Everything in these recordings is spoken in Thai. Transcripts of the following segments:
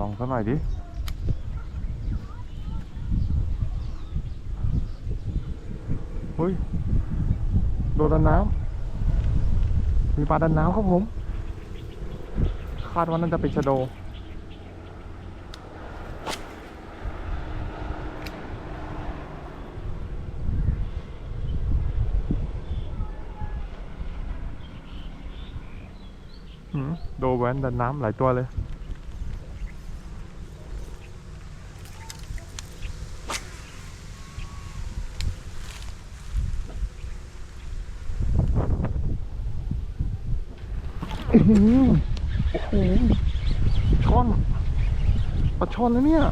ลองสักหน่อยดิเฮ้ยโดนดันน้ำมีปลาดันน้ำครับผม คาดว่าน่าจะเป็นชะโดหืมโดแวนดันน้ำหลายตัวเลย อื้อหือ โอ้โหช่อนปลาช่อนนะเนี่ย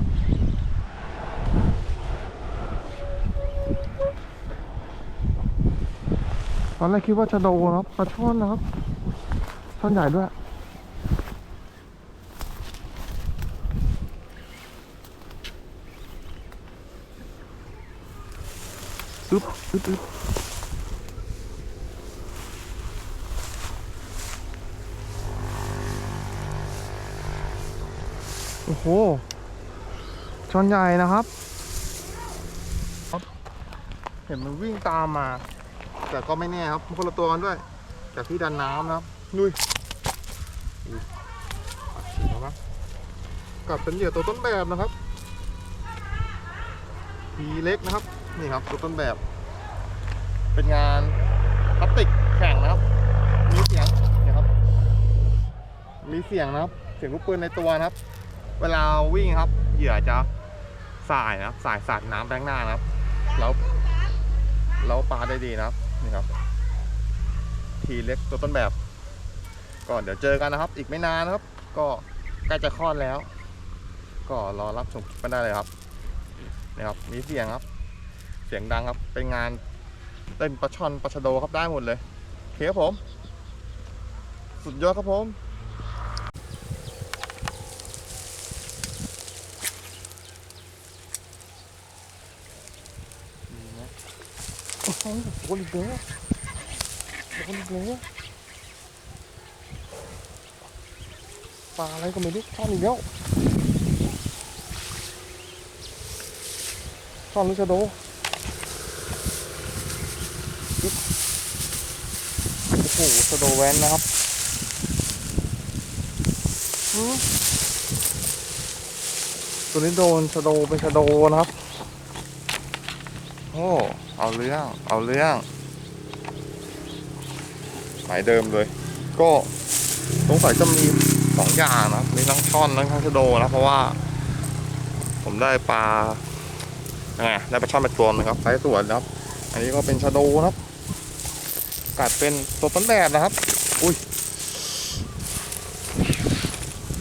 ตอนแรกคิดว่าจะโดนะครับปลาช่อนนะครับช่อนใหญ่ด้วยซึบซึบซึบ โอ้โหชนใหญ่นะครับ เห็นมันวิ่งตามมา แต่ก็ไม่แน่ครับคนละตัวกันด้วย จากที่ดันน้ำนะครับนุ้ยอุ้ยอะกลับเป็นเหยื่อตัวต้นแบบนะครับทีเล็กนะครับ นี่ครับตัวต้นแบบ เป็นงานพลาสติกแข็งนะครับ มีเสียงนี่ยครับ มีเสียงนะครับ เสียงลูกปืนในตัวนะครับ เวลาวิ่งครับ เหยื่อจะสายนะครับสายสาดน้ำแบงหน้านะครับ แล้วแล้วปลาได้ดีนะครับนี่ครับ ทีเล็กตัวต้นแบบ ก็เดี๋ยวเจอกันนะครับ อีกไม่นานนะครับ ก็ใกล้จะคลอดแล้ว ก็รอรับชมคลิปกันได้เลยครับนี่ครับมีเสียงครับ เสียงดังครับเป็นงานเต้นปลาช่อนปลาชะโดครับได้หมดเลยโอเคครับผม สุดยอดครับผม นี่นะ โอ้โหโดนอีกแล้วโดนอีกแล้วปลาอะไรก็ไม่รู้ซ่อนอีกแล้วซ่อนหรือจะโดปึ๊บโอ้โหสะโดแวนนะครับหือตัวนี้โดนสะโดเป็นสะโดนะครับ โอ้เอาเรื่อง เอาเรื่อง หมายเดิมเลย ก็สงสัยจะมีสองอย่างนะ มีทั้งช่อนทั้งชะโดนะ เพราะว่า ผมได้ปลายังไงได้ปลาช่อนเป็นตัวนึงครับไซส์สวยนะครับ อันนี้ก็เป็นชะโดนะครับ กัดเป็นตัวต้นแบบนะครับ อุ้ย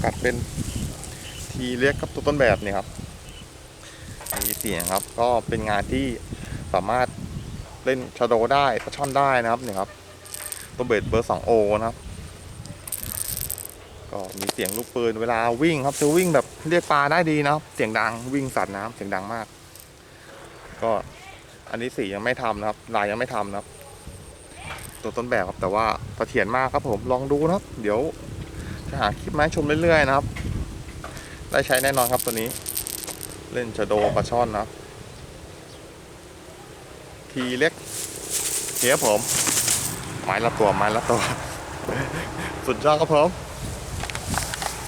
กัดเป็นทีเล็กกับตัวต้นแบบนี่ครับมีเสียงครับ ก็เป็นงานที่ สามารถเล่นชาโดได้ปลาช่อนได้นะครับเนี่ยครับตัวเบสเบอร์สองโอนะครับก็มีเสียงลูกปืนเวลาวิ่งครับจะวิ่งแบบเรียกปลาได้ดีนะครับ เสียงดังวิ่งสัตว์น้ำเสียงดังมาก ก็อันนี้สียังไม่ทำนะครับ ลายยังไม่ทำนะครับ ตัวต้นแบบครับแต่ว่าเสถียรมากครับผมลองดูนะครับ เดี๋ยวจะหาคลิปมาให้ชมเรื่อยๆนะครับ ได้ใช้แน่นอนครับตัวนี้ เล่นชะโดปลาช่อนนะครับ ทีเล็กเฮียผมไม้ละตัวไม้ละตัว สุดยอดครับผม